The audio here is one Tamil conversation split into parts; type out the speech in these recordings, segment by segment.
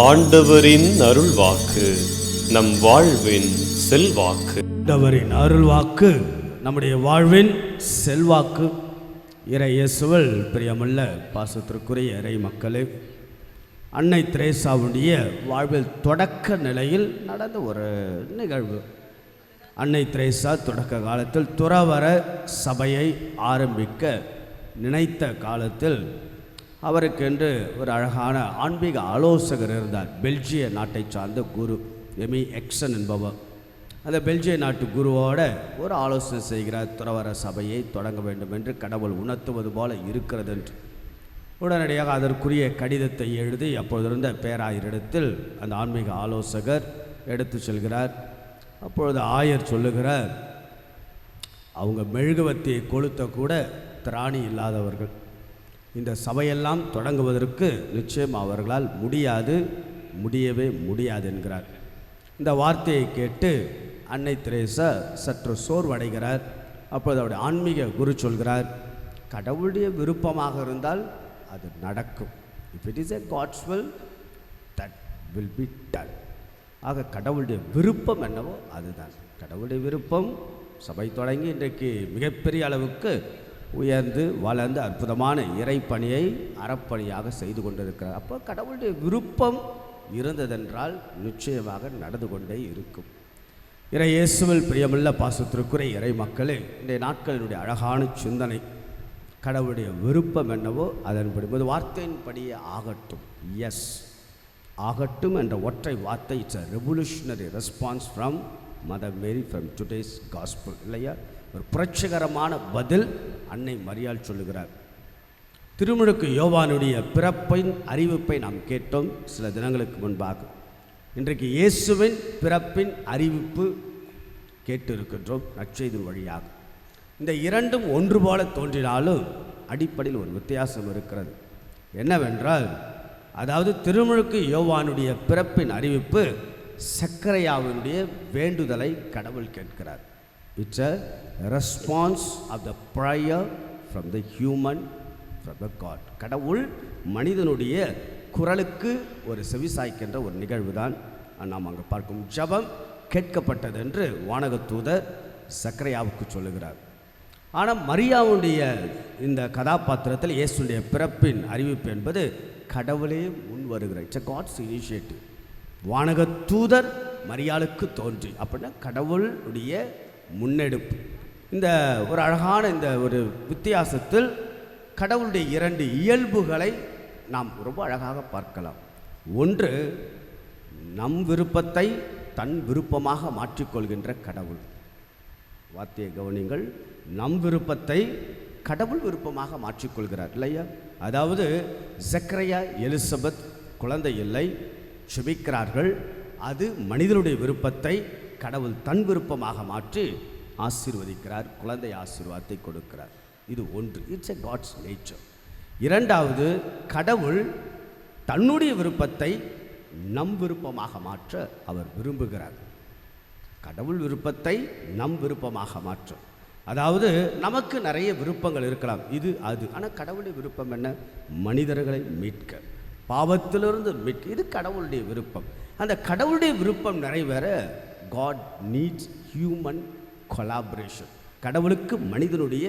ஆண்டவரின் அருள்வாக்கு நம் வாழ்வின் செல்வாக்கு. ஆண்டவரின் அருள்வாக்கு நம்முடைய வாழ்வின் செல்வாக்கு. இறைய சுவல் பிரியமுள்ள பாசத்திற்குரிய இறை மக்களே அன்னை திரேசாவுடைய வாழ்வில் தொடக்க நிலையில் நடந்த ஒரு நிகழ்வு. அன்னை திரேசா தொடக்க காலத்தில் துறவர சபையை ஆரம்பிக்க நினைத்த காலத்தில் அவருக்கென்று ஒரு அழகான ஆன்மீக ஆலோசகர் இருந்தார். பெல்ஜிய நாட்டை சார்ந்த குரு எமி. எக்ஸன் என்பவர். அந்த பெல்ஜிய நாட்டு குருவோட ஒரு ஆலோசனை செய்கிறார். துறவர சபையை தொடங்க வேண்டும் என்று கடவுள் உணர்த்துவது போல இருக்கிறது என்று உடனடியாக அதற்குரிய கடிதத்தை எழுதி அப்பொழுது இருந்த பேராயரிடத்தில் அந்த ஆன்மீக ஆலோசகர் எடுத்து செல்கிறார். அப்பொழுது ஆயர் சொல்லுகிறார் அவங்க மெழுகுவத்தியை கொளுத்த கூட திராணி இல்லாதவர்கள். இந்த சபையெல்லாம் தொடங்குவதற்கு நிச்சயம் அவர்களால் முடியாது முடியவே முடியாது என்கிறார் இந்த வார்த்தையை கேட்டு அன்னை திரேசா சற்று சோர்வடைகிறார். அப்போது அவருடைய ஆன்மீக குரு சொல்கிறார் கடவுளுடைய விருப்பமாக இருந்தால் அது நடக்கும். If it is a God's will that will be done ஆக கடவுளுடைய விருப்பம் என்னவோ அதுதான். கடவுளுடைய விருப்பம் சபை தொடங்கி இன்றைக்கு மிகப்பெரிய அளவுக்கு உயர்ந்து வளர்ந்து அற்புதமான இறைப்பணியை அறப்பணியாக செய்து கொண்டிருக்கிறார். அப்போ கடவுளுடைய விருப்பம் இருந்ததென்றால் நிச்சயமாக நடந்து கொண்டே இருக்கும். இறை இயேசுவில் பிரியமுள்ள பாசத்திற்குரிய இறை மக்களே இன்றைய நாட்களினுடைய அழகான சிந்தனை கடவுளுடைய விருப்பம் என்னவோ அதன்படி ஒரு வார்த்தையின்படியே ஆகட்டும். எஸ் ஆகட்டும் என்ற ஒற்றை வார்த்தை it's a revolutionary response from Mother Mary from today's gospel இல்லையா? ஒரு புரட்சிகரமான பதில் அன்னை மரியாள் சொல்லுகிறார். திருமுழுக்கு யோவானுடைய பிறப்பின் அறிவிப்பை நாம் கேட்டோம் சில தினங்களுக்கு முன்பாக. இன்றைக்கு இயேசுவின் பிறப்பின் அறிவிப்பு கேட்டு இருக்கின்றோம் நற்செய்தின் வழியாக. இந்த இரண்டும் ஒன்று போல தோன்றினாலும் அடிப்படையில் ஒரு வித்தியாசம் இருக்கிறது. என்னவென்றால் அதாவது திருமுழுக்கு யோவானுடைய பிறப்பின் அறிவிப்பு சக்கரையாவினுடைய வேண்டுதலை கடவுள் கேட்கிறார். It's a response of the prayer from the human from the God கடவுள் மனிதனுடைய குரலுக்கு ஒரு செவிசாய்க்கின்ற ஒரு நிகழ்வு தான் நாம் அங்கே பார்க்கும் ஜபம் கேட்கப்பட்டது என்று வானகத்தூதர் சக்கரையாவுக்கு சொல்லுகிறார். ஆனால் மரியாவுடைய இந்த கதாபாத்திரத்தில் இயேசுடைய பிறப்பின் அறிவிப்பு என்பது கடவுளே முன் வருகிறார். இட்ஸ் காட்ஸ் இனிஷியேட்டிவ் வானகத்தூதர் மரியாளுக்கு தோன்றி. அப்படின்னா கடவுளுடைய முன்னெடுப்பு. இந்த ஒரு அழகான இந்த ஒரு வித்தியாசத்தில் கடவுளுடைய இரண்டு இயல்புகளை நாம் ரொம்ப அழகாக பார்க்கலாம். ஒன்று நம் விருப்பத்தை தன் விருப்பமாக மாற்றிக்கொள்கின்ற கடவுள். வார்த்தையை கவனிங்கள் நம் விருப்பத்தை கடவுள் விருப்பமாக மாற்றிக்கொள்கிறார் இல்லையா? அதாவது ஜக்ரையா எலிசபெத் குழந்தை இல்லை சுபிக்கிறார்கள். அது மனிதனுடைய விருப்பத்தை கடவுள் தன் விருப்பமாக மாற்றி ஆசீர்வதிக்கிறார் குழந்தை ஆசீர்வாதத்தை கொடுக்கிறார். இது ஒன்று. இட்ஸ் எ காட்ஸ் நேச்சர் இரண்டாவது கடவுள் தன்னுடைய விருப்பத்தை நம் விருப்பமாக மாற்ற அவர் விரும்புகிறார். கடவுள் விருப்பத்தை நம் விருப்பமாக மாற்றும் அதாவது நமக்கு நிறைய விருப்பங்கள் இருக்கலாம். இது அது. ஆனால் கடவுளுடைய விருப்பம் என்ன? மனிதர்களை மீட்க. பாவத்திலிருந்து மீட்க. இது கடவுளுடைய விருப்பம். அந்த கடவுளுடைய விருப்பம் நிறைவேற காட் நீட்ஸ் ஹியூமன் கொலாபரேஷன் கடவுளுக்கு மனிதனுடைய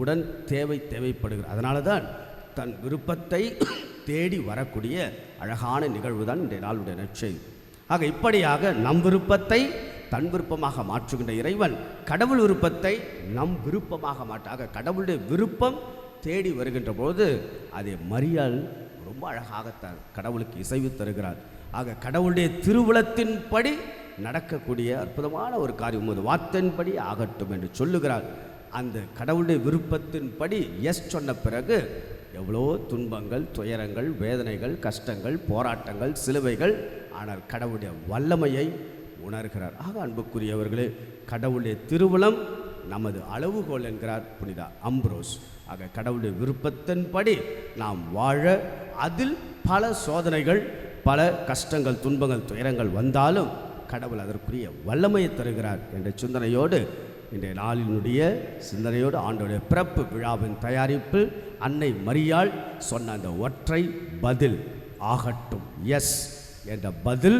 உடன் தேவை தேவைப்படுகிறது. அதனால தான் தன் விருப்பத்தை தேடி வரக்கூடிய அழகான நிகழ்வு தான் இன்றைய நாளுடைய நற்செய்தி. ஆக இப்படியாக நம் விருப்பத்தை தன் விருப்பமாக மாற்றுகின்ற இறைவன் கடவுள் விருப்பத்தை நம் விருப்பமாக மாற்றாக கடவுளுடைய விருப்பம் தேடி வருகின்ற போது அதை மரியாள் ரொம்ப அழகாக த கடவுளுக்கு இசைவு தருகிறார் ஆக கடவுளுடைய திருவுளத்தின்படி நடக்கக்கூடிய அற்புதமான ஒரு காரியம். ஒரு வார்த்தையின்படி ஆகட்டும் என்று சொல்லுகிறார். அந்த கடவுளுடைய விருப்பத்தின்படி எஸ் சொன்ன பிறகு எவ்வளோ துன்பங்கள் துயரங்கள் வேதனைகள் கஷ்டங்கள் போராட்டங்கள் சிலுவைகள் ஆனால் கடவுளுடைய வல்லமையை உணர்கிறார். ஆக அன்புக்குரியவர்களே கடவுளுடைய திருவுளம் நமது அளவுகோல் என்கிறார் புனிதா அம்ப்ரோஸ். ஆக கடவுளுடைய விருப்பத்தின்படி நாம் வாழ அதில் பல சோதனைகள் பல கஷ்டங்கள் துன்பங்கள் துயரங்கள் வந்தாலும் கடவுள் அதற்குரிய வல்லமையை தருகிறார் என்ற சிந்தனையோடு இன்றைய நாளினுடைய சிந்தனையோடு ஆண்டோடைய பிறப்பு விழாவின் தயாரிப்பு அன்னை மரியாள் சொன்ன அந்த ஒற்றை பதில் ஆகட்டும். எஸ் என்ற பதில்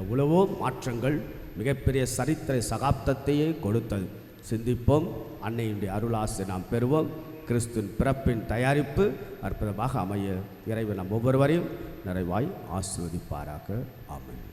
எவ்வளவோ மாற்றங்கள் மிகப்பெரிய சரித்திர சகாப்தத்தையே கொடுத்தது. சிந்திப்போம் அன்னையினுடைய அருளாசை நாம் பெறுவோம். கிறிஸ்துவின் பிறப்பின் தயாரிப்பு அற்புதமாக அமைய இறைவன் நம் ஒவ்வொருவரையும் நிறைவாய் ஆசிர்வதிப்பாராக. அமையும்